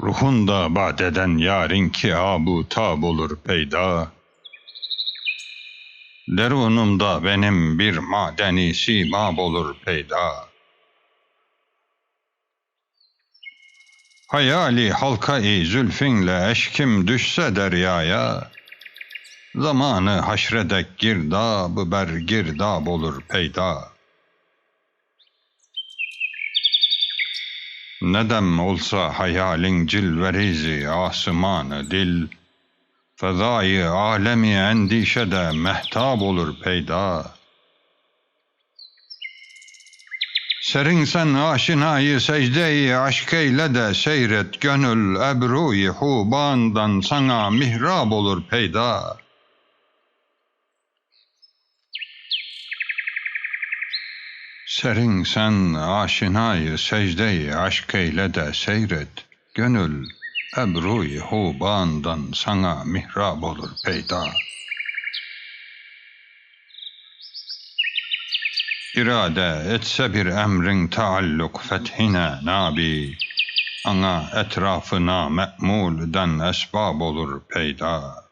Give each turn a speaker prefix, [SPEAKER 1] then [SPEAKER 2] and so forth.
[SPEAKER 1] Ruhunda badeden yarın ki abu tab olur peyda. Derunumda benim bir madeni simab olur peyda. Hayali halka-i zülfinle eşkim düşse deryaya, Zamanı haşredek girdabı ber girdab olur peyda. Nedem olsa hayalin cilverizi asımanı dil, Fezayı alemi endişede mehtab olur peyda. Serin sen aşinayı secdeyi aşk eyle de seyret gönül ebruyi hubandan sana mihrab olur peyda. Serin sen aşinayı secdeyi aşk eyle de seyret gönül ebruyi hubandan sana mihrab olur peyda. İrade etse bir emrin taalluk fethine nabi, ana etrafına me'mulden esbab olur peyda.